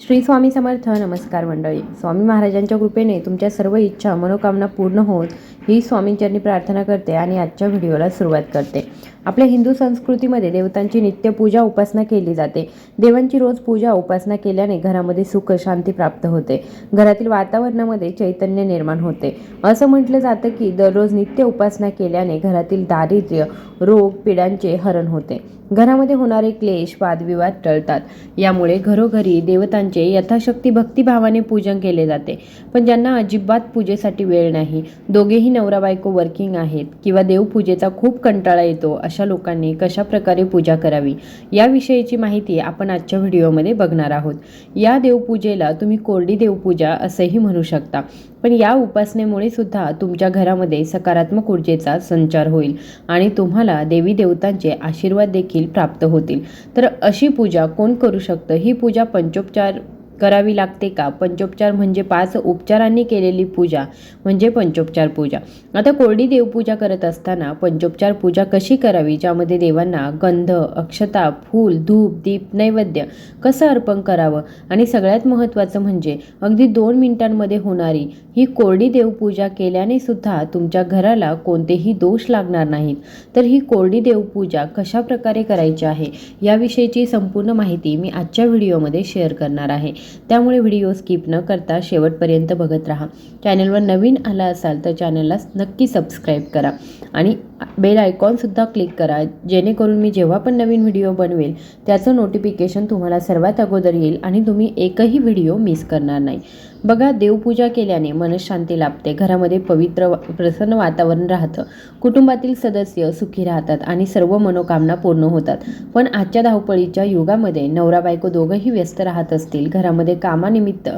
श्री स्वामी समर्थ. नमस्कार मंडळी. स्वामी महाराजांच्या कृपेने तुमच्या सर्व इच्छा मनोकामना पूर्ण होत ही स्वामींचरणी प्रार्थना करते आणि आजच्या व्हिडिओला सुरुवात करते. आपल्या हिंदू संस्कृतीमध्ये देवतांची नित्य पूजा उपासना केली जाते. देवांची रोज पूजा उपासना केल्याने घरामध्ये सुख शांती प्राप्त होते. घरातील वातावरणामध्ये चैतन्य निर्माण होते. असं म्हटलं जातं की दररोज नित्य उपासना केल्याने घरातील दारिद्र्य रोग पिढ्यांचे हरण होते. घरामध्ये होणारे क्लेश वादविवाद टळतात. यामुळे घरोघरी देवतांचे यथाशक्ती भक्तिभावाने पूजन केले जाते. पण ज्यांना अजिबात पूजेसाठी वेळ नाही दोघेही नवरा बायको वर्किंग आहेत किंवा देवपूजेचा खूप कंटाळा येतो अशा लोकांनी कशा प्रकारे पूजा करावी? याविषयीची माहिती आपण आजच्या व्हिडिओमध्ये बघणार आहोत. या देवपूजेला तुम्ही कोरडी देवपूजा असंही म्हणू शकता. पण या उपासनेमुळे सुद्धा तुमच्या घरामध्ये सकारात्मक ऊर्जेचा संचार होईल आणि तुम्हाला देवी देवतांचे आशीर्वाद देखील प्राप्त होतील. तर अशी पूजा कोण करू शकतं? ही पूजा पंचोपचार करावी लागते का? पंचोपचार म्हणजे पाच उपचारांनी केलेली पूजा म्हणजे पंचोपचार पूजा. आता कोरडी देवपूजा करत असताना पंचोपचार पूजा कशी करावी? ज्यामध्ये देवांना गंध अक्षता फूल धूप दीप नैवेद्य कसं अर्पण करावं? आणि सगळ्यात महत्त्वाचं म्हणजे अगदी दोन मिनिटांमध्ये होणारी ही कोरडी देवपूजा केल्याने सुद्धा तुमच्या घराला कोणतेही दोष लागणार नाहीत. तर ही कोरडी देवपूजा कशा प्रकारे करायची आहे? याविषयीची संपूर्ण माहिती मी आजच्या व्हिडिओमध्ये शेअर करणार आहे. त्यामुळे व्हिडिओ स्किप न करता शेवटपर्यंत बघत राहा. चॅनलवर नवीन आला असाल तर चॅनलला नक्की सबस्क्राईब करा. आणि बेल आयकॉनसुद्धा क्लिक करा जेणेकरून मी जेव्हा पण नवीन व्हिडिओ बनवेल त्याचं नोटिफिकेशन तुम्हाला सर्वात अगोदर येईल आणि तुम्ही एकही व्हिडिओ मिस करणार नाही. बघा देवपूजा केल्याने मनशांती लाभते घरामध्ये पवित्र वा- प्रसन्न वातावरण राहतं कुटुंबातील सदस्य सुखी राहतात आणि सर्व मनोकामना पूर्ण होतात. पण आजच्या धावपळीच्या युगामध्ये नवरा बायको दोघंही व्यस्त राहत असतील घरामध्ये कामानिमित्त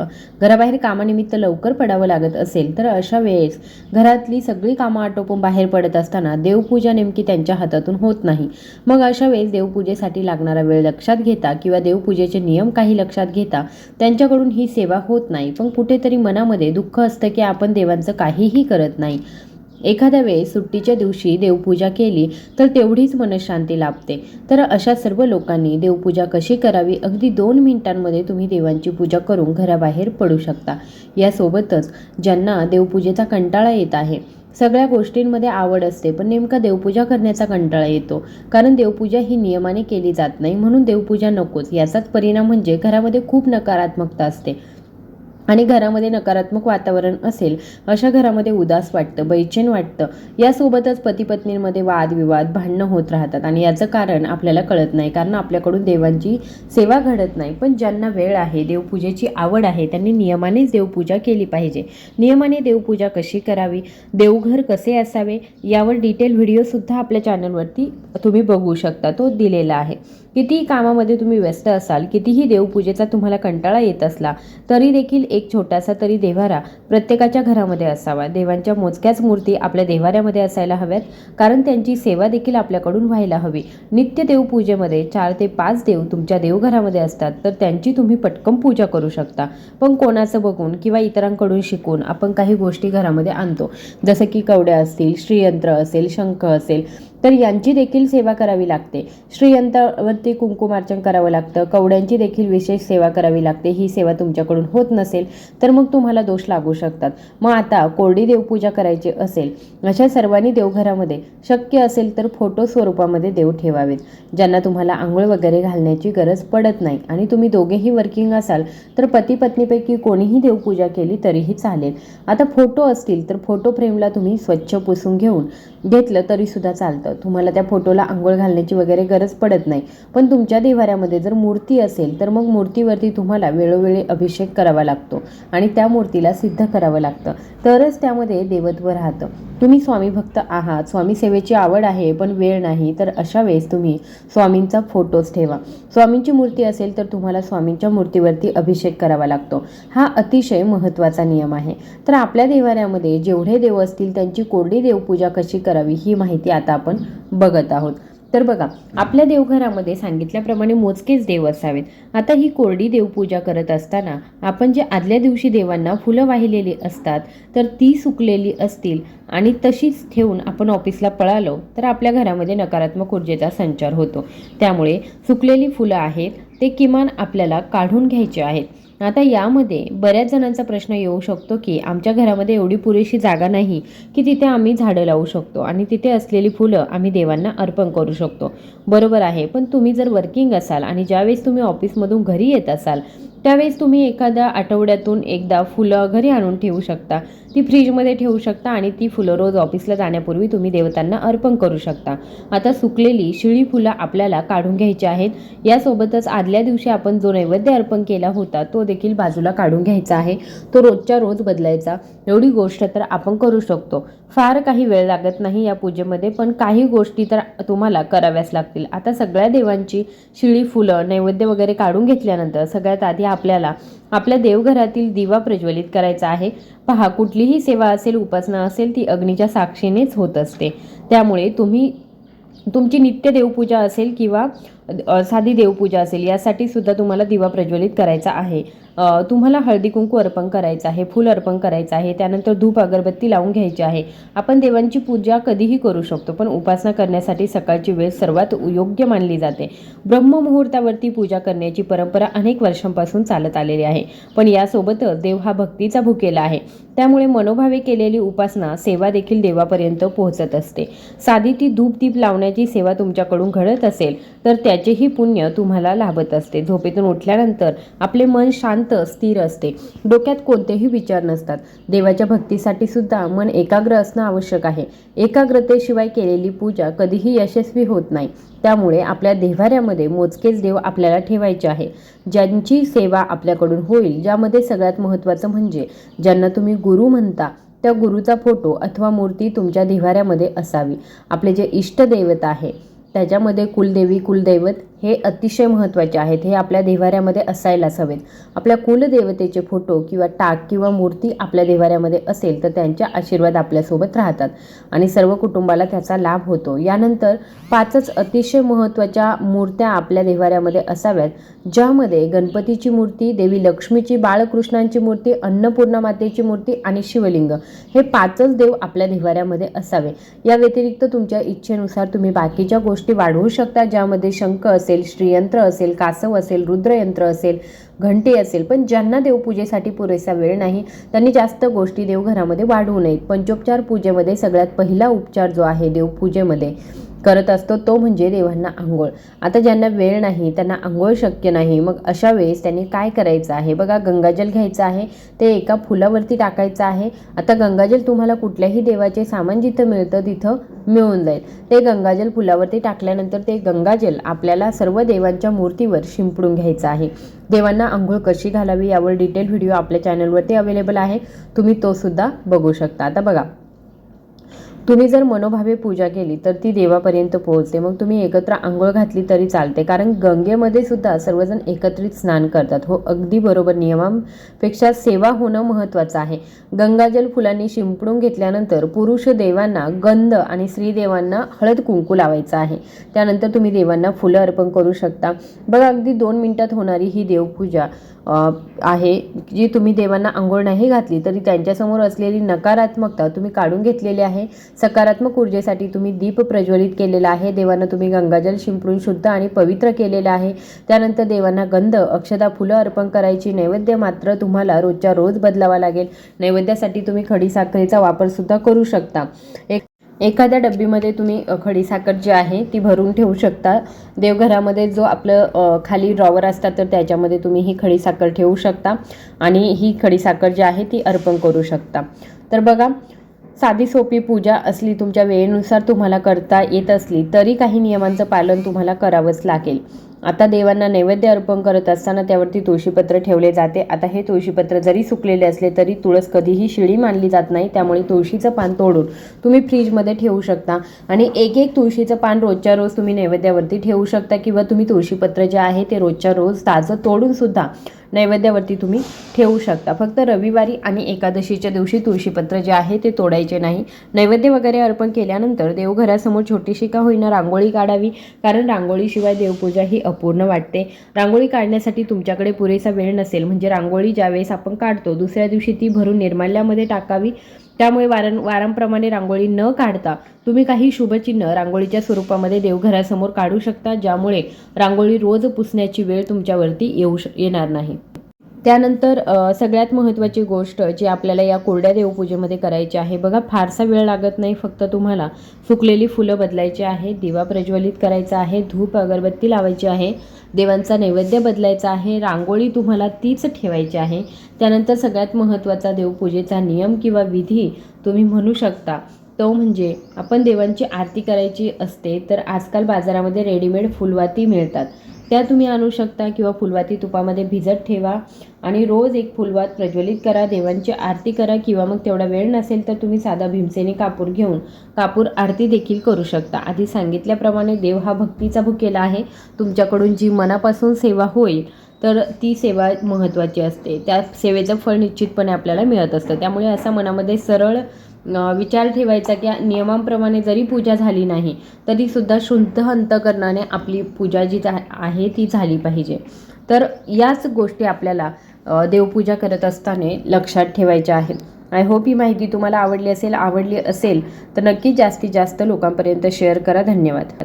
घराबाहेर कामानिमित्त लवकर पडावं लागत असेल तर अशा वेळेस घरातली सगळी कामं आटोपून बाहेर पडत असताना देवपूजा नेमकी त्यांच्या हातातून होत नाही. मग अशा वेळेस देवपूजेसाठी लागणारा वेळ लक्षात घेता किंवा देवपूजेचे नियम काही लक्षात घेता त्यांच्याकडून ही सेवा होत नाही. पण कुठेतरी मनामध्ये दुःख असतं की आपण देवांचं काहीही करत नाही. एखाद्या वेळेस सुट्टीच्या दिवशी देवपूजा केली तर तेवढीच मनशांती लाभते. तर अशा सर्व लोकांनी देवपूजा कशी करावी? अगदी दोन मिनिटांमध्ये तुम्ही देवांची पूजा करून घराबाहेर पडू शकता. यासोबतच ज्यांना देवपूजेचा कंटाळा येत आहे सगळ्या गोष्टींमध्ये आवड असते. पण नेमका देवपूजा करण्याचा कंटाळा येतो. कारण देवपूजा ही नियमाने केली जात नाही. म्हणून देवपूजा नकोच. याचाच परिणाम म्हणजे घरामध्ये खूप नकारात्मकता असते. आणि घरामध्ये नकारात्मक वातावरण असेल अशा घरामध्ये उदास वाटतं बैचेन वाटतं. यासोबतच पती पत्नींमध्ये वादविवाद भांडणं होत राहतात आणि याचं कारण आपल्याला कळत नाही कारण आपल्याकडून देवांची सेवा घडत नाही. पण ज्यांना वेळ आहे देवपूजेची आवड आहे त्यांनी नियमानेच देवपूजा केली पाहिजे. नियमाने देवपूजा कशी करावी? देवघर कसे असावे? यावर डिटेल व्हिडिओसुद्धा आपल्या चॅनलवरती तुम्ही बघू शकता तो दिलेला आहे. कितीही कामामध्ये तुम्ही व्यस्त असाल कितीही देवपूजेचा तुम्हाला कंटाळा येत असला तरी देखील एक छोटासा तरी देव्हारा प्रत्येकाच्या घरामध्ये असावा. देवांच्या मोजक्याच मूर्ती आपल्या देव्हाऱ्यामध्ये असायला हव्यात कारण त्यांची सेवा देखील आपल्याकडून व्हायला हवी. नित्य देवपूजेमध्ये चार ते पाच देव तुमच्या देवघरामध्ये असतात तर त्यांची तुम्ही पटकन पूजा करू शकता. पण कोणाचं बघून किंवा इतरांकडून शिकून आपण काही गोष्टी घरामध्ये आणतो. जसं की कवड्या असतील श्रीयंत्र असेल शंख असेल तर यांची देखील सेवा करावी लागते. श्रीयंत्रावरती कुंकुमार्चन करावं लागतं. कवड्यांची देखील विशेष सेवा करावी लागते. ही सेवा तुमच्याकडून होत नसेल तर मग तुम्हाला दोष लागू शकतात. मग आता कोरडी देवपूजा करायची असेल अशा सर्वांनी देवघरामध्ये शक्य असेल तर फोटो स्वरूपामध्ये देव ठेवावेत ज्यांना तुम्हाला आंघोळ वगैरे घालण्याची गरज पडत नाही. आणि तुम्ही दोघेही वर्किंग असाल तर पती पत्नीपैकी कोणीही देवपूजा केली तरीही चालेल. आता फोटो असतील तर फोटो फ्रेमला तुम्ही स्वच्छ पुसून घेऊन घेतलं तरीसुद्धा चालतं. तुम्हाला त्या फोटोला आंघोळ घालण्याची वगैरे गरज पडत नाही. पण तुमच्या देवाऱ्यामध्ये जर मूर्ती असेल तर मग मूर्तीवरती तुम्हाला वेळोवेळी अभिषेक करावा लागतो आणि त्या मूर्तीला सिद्ध करावं लागतं. तरच त्यामध्ये देवत्व राहतं. तुम्ही स्वामी भक्त आहात स्वामी सेवेची आवड आहे पण वेळ नाही तर अशा वेळेस तुम्ही स्वामींचा फोटोच ठेवा. स्वामींची मूर्ती असेल तर तुम्हाला स्वामींच्या मूर्तीवरती अभिषेक करावा लागतो. हा अतिशय महत्त्वाचा नियम आहे. तर आपल्या देवाऱ्यामध्ये जेवढे देव असतील त्यांची कोरडी देवपूजा कशी करावी ही माहिती आता आपण बघत आहोत. तर बघा आपल्या देवघरामध्ये सांगितल्याप्रमाणे मोजकेच देव असावेत. आता ही कोरडी देवपूजा करत असताना आपण जे आदल्या दिवशी देवांना फुलं वाहिलेली असतात तर ती सुकलेली असतील आणि तशीच ठेवून आपण ऑफिसला पळालो तर आपल्या घरामध्ये नकारात्मक ऊर्जेचा संचार होतो. त्यामुळे सुकलेली फुलं आहेत ते किमान आपल्याला काढून घ्यायचे आहेत. आता यामध्ये बऱ्याच जणांचा प्रश्न येऊ शकतो की आमच्या घरामध्ये एवढी पुरेशी जागा नाही की तिथे आम्ही झाडं लावू शकतो आणि तिथे असलेली फुलं आम्ही देवांना अर्पण करू शकतो. बरोबर आहे पण तुम्ही जर वर्किंग असाल आणि ज्यावेळेस तुम्ही ऑफिसमधून घरी येत असाल त्यावेळेस तुम्ही एखाद्या आठवड्यातून एकदा फुलं घरी आणून ठेवू शकता. ती फ्रीजमध्ये ठेवू शकता आणि ती फुलं रोज ऑफिसला जाण्यापूर्वी तुम्ही देवतांना अर्पण करू शकता. आता सुकलेली शिळी फुलं आपल्याला काढून घ्यायची आहेत. यासोबतच आदल्या दिवशी आपण जो नैवेद्य अर्पण केला होता तो देखील बाजूला काढून घ्यायचा आहे. तो रोजच्या रोज बदलायचा. एवढी गोष्ट तर आपण करू शकतो. फार काही वेळ लागत नाही या पूजेमध्ये पण काही गोष्टी तर तुम्हाला कराव्याच लागतील. आता सगळ्या देवांची शिळी फुलं नैवेद्य वगैरे काढून घेतल्यानंतर सगळ्यात आधी आपल्याला आपल्या देवघरातील दिवा प्रज्वलित करायचा आहे. पहा कुठलीही सेवा असेल उपासना असेल ती अग्नीच्या साक्षीनेच होत असते. त्यामुळे तुम्ही तुमची नित्य देवपूजा असेल किंवा साधी देवपूजा असेल यासाठी सुद्धा तुम्हाला दिवा प्रज्वलित करायचा आहे. तुम्हाला हळदी कुंकू अर्पण करायचं आहे फूल अर्पण करायचं आहे त्यानंतर धूप अगरबत्ती लावून घ्यायची आहे. आपण देवांची पूजा कधीही करू शकतो पण उपासना करण्यासाठी सकाळची वेळ सर्वात योग्य मानली जाते. ब्रह्ममुहूर्तावरती पूजा करण्याची परंपरा अनेक वर्षांपासून चालत आलेली आहे पण यासोबतच देव हा भक्तीचा भुकेला आहे. त्यामुळे मनोभावे केलेली उपासना सेवा देखील देवापर्यंत पोहोचत असते. साधी ती धूप दीप लावण्याची सेवा तुमच्याकडून घडत असेल तर त्या त्याचेही पुण्य तुम्हाला लाभत असते. झोपेतून उठल्यानंतर आपले मन शांत स्थिर असते. डोक्यात कोणतेही विचार नसतात. देवाच्या भक्तीसाठी सुद्धा मन एकाग्र असणं आवश्यक आहे. एकाग्रतेशिवाय केलेली पूजा कधीही यशस्वी होत नाही. त्यामुळे आपल्या देव्हाऱ्यामध्ये मोजकेच देव आपल्याला ठेवायचे आहे. ज्यांची सेवा आपल्याकडून होईल ज्यामध्ये सगळ्यात महत्त्वाचं म्हणजे ज्यांना तुम्ही गुरु म्हणता त्या गुरुचा फोटो अथवा मूर्ती तुमच्या देव्हाऱ्यामध्ये असावी. आपले जे इष्टदैवत आहे त्याच्यामध्ये कुलदेवी कुलदैवत हे अतिशय महत्त्वाचे आहेत. हे आपल्या देवाऱ्यामध्ये असायलाच हवेत. आपल्या कुलदेवतेचे फोटो किंवा टाक किंवा मूर्ती आपल्या देवाऱ्यामध्ये असेल तर त्यांच्या आशीर्वाद आपल्यासोबत राहतात आणि सर्व कुटुंबाला त्याचा लाभ होतो. यानंतर पाचच अतिशय महत्त्वाच्या मूर्त्या आपल्या देवाऱ्यामध्ये असाव्यात ज्यामध्ये गणपतीची मूर्ती देवी लक्ष्मीची बाळकृष्णांची मूर्ती अन्नपूर्णा मातेची मूर्ती आणि शिवलिंग हे पाचच देव आपल्या देवाऱ्यामध्ये असावे. या व्यतिरिक्त तुमच्या इच्छेनुसार तुम्ही बाकीच्या गोष्टी वाढवू शकता ज्यामध्ये शंख असेल श्रीयंत्र असेल कासव असेल रुद्रयंत्र असेल घंटी असेल पण ज्यांना देवपूजेसाठी पुरेसा वेळ नाही त्यांनी जास्त गोष्टी देवघरामध्ये वाढवू नयेत. पंचोपचार पूजेमध्ये सगळ्यात पहिला उपचार जो आहे देवपूजेमध्ये करत असतो तो म्हणजे देवांना आंघोळ. आता ज्यांना वेळ नाही त्यांना आंघोळ शक्य नाही मग अशा वेळेस त्यांनी काय करायचं आहे? बघा गंगाजल घ्यायचं आहे ते एका फुलावरती टाकायचं आहे. आता गंगाजल तुम्हाला कुठल्याही देवाचे सामान जिथं मिळतं तिथं मिळून जाईल. ते गंगाजल फुलावरती टाकल्यानंतर ते गंगाजल आपल्याला सर्व देवांच्या मूर्तीवर शिंपडून घ्यायचं आहे. देवांना आंघोळ कशी घालावी यावर डिटेल व्हिडिओ आपल्या चॅनलवरती अवेलेबल आहे. तुम्ही तो सुद्धा बघू शकता. आता बघा तुम्ही जर मनोभावे पूजा केली तर ती देवापर्यंत पोहोचते. मग तुम्ही एकत्र आंघोळ घातली तरी चालते. कारण गंगेमध्ये सुद्धा सर्वजण एकत्रित स्नान करतात. हो अगदी बरोबर. नियमांपेक्षा सेवा होणं महत्त्वाचं आहे. गंगाजल फुलांनी शिंपडून घेतल्यानंतर पुरुष देवांना गंध आणि स्त्रीदेवांना हळद कुंकू लावायचं आहे. त्यानंतर तुम्ही देवांना फुलं अर्पण करू शकता. बघा अगदी दोन मिनिटात होणारी ही देवपूजा आहे. जी तुम्ही देवांना आंघोळ नाही घातली तरी त्यांच्यासमोर असलेली नकारात्मकता तुम्ही काढून घेतलेली आहे. सकारात्मक ऊर्जेसाठी तुम्ही दीप प्रज्वलित केलेला आहे. देवांना तुम्ही गंगाजल शिंपडून शुद्ध आणि पवित्र केलेलं आहे. त्यानंतर देवांना गंध अक्षदा फुलं अर्पण करायची. नैवेद्य मात्र तुम्हाला रोजच्या रोज बदलावा लागेल. नैवेद्यासाठी तुम्ही खडीसाखरेचा वापर सुद्धा करू शकता. एक एखाद्या डब्बीमध्ये तुम्ही खडीसाखर जी आहे ती भरून ठेवू शकता. देवघरामध्ये जो आपलं खाली ड्रॉवर असतात तर त्याच्यामध्ये तुम्ही ही खडीसाखर ठेवू शकता आणि ही खडीसाखर जी आहे ती अर्पण करू शकता. तर बघा साधी सोपी पूजा असली तुमच्या वेळेनुसार तुम्हाला करता येत असली तरी काही नियमांचं पालन तुम्हाला करावंच लागेल. आता देवांना नैवेद्य अर्पण करत असताना त्यावरती तुळशीपत्र ठेवले जाते. आता हे तुळशीपत्र जरी सुकलेले असले तरी तुळस कधीही शिळी मानली जात नाही. त्यामुळे तुळशीचं पान तोडून तुम्ही फ्रीजमध्ये ठेवू शकता. आणि एक एक तुळशीचं पान रोजच्या रोज तुम्ही नैवेद्यावरती ठेवू शकता किंवा तुम्ही तुळशीपत्र जे आहे ते रोजच्या रोज ताजं तोडून सुद्धा नैवेद्यावरती तुम्ही ठेवू शकता. फक्त रविवारी आणि एकादशीच्या दिवशी तुळशीपत्र जे आहे ते तोडायचे नाही. नैवेद्य वगैरे अर्पण केल्यानंतर देवघरासमोर छोटीशी का होईना रांगोळी काढावी कारण रांगोळीशिवाय देवपूजा ही अपूर्ण वाटते. रांगोळी काढण्यासाठी तुमच्याकडे पुरेसा वेळ नसेल म्हणजे रांगोळी ज्यावेळेस आपण काढतो दुसऱ्या दिवशी ती भरून निर्माल्यामध्ये टाकावी. त्यामुळे वारं वारांप्रमाणे रांगोळी न काढता तुम्ही काही शुभचिन्ह रांगोळीच्या स्वरूपामध्ये देवघरासमोर काढू शकता ज्यामुळे रांगोळी रोज पुसण्याची वेळ तुमच्यावरती येऊ श येणार नाही. त्यानंतर सगळ्यात महत्त्वाची गोष्ट जी आपल्याला या कोरड्या देवपूजेमध्ये करायची आहे बघा फारसा वेळ लागत नाही फक्त तुम्हाला सुकलेली फुलं बदलायची आहे दिवा प्रज्वलित करायचा आहे धूप अगरबत्ती लावायची आहे देवांचा नैवेद्य बदलायचा आहे रांगोळी तुम्हाला तीच ठेवायची आहे. त्यानंतर सगळ्यात महत्त्वाचा देवपूजेचा नियम किंवा विधी तुम्ही म्हणू शकता तो म्हणजे आपण देवांची आरती करायची असते तर आजकाल बाजारामध्ये रेडीमेड फुलवाती मिळतात. त्या तुम्ही आणू शकता किंवा फुलवाती तुपामध्ये भिजत ठेवा आणि रोज एक फुलवात प्रज्वलित करा देवांची आरती करा किंवा मग तेवढा वेळ नसेल तर तुम्ही साधा भीमसेनी कापूर घेऊन कापूर आरती देखील करू शकता. आधी सांगितल्याप्रमाणे देव हा भक्तीचा भुकेला आहे. तुमच्याकडून जी मनापासून सेवा होईल तर ती सेवा महत्त्वाची असते. त्या सेवेचं फळ निश्चितपणे आपल्याला मिळत असतं. त्यामुळे असा मनामध्ये सरळ विचार ठेवायचा की नियमांप्रमाणे जरी पूजा झाली नाही तरीसुद्धा शुद्ध अंतकरणाने आपली पूजा जी झा आहे ती झाली पाहिजे. तर याच गोष्टी आपल्याला देवपूजा करत असताना लक्षात ठेवायच्या आहेत. आय होप ही माहिती तुम्हाला आवडली असेल आवडली असेल तर नक्की जास्तीत जास्त लोकांपर्यंत शेअर करा. धन्यवाद.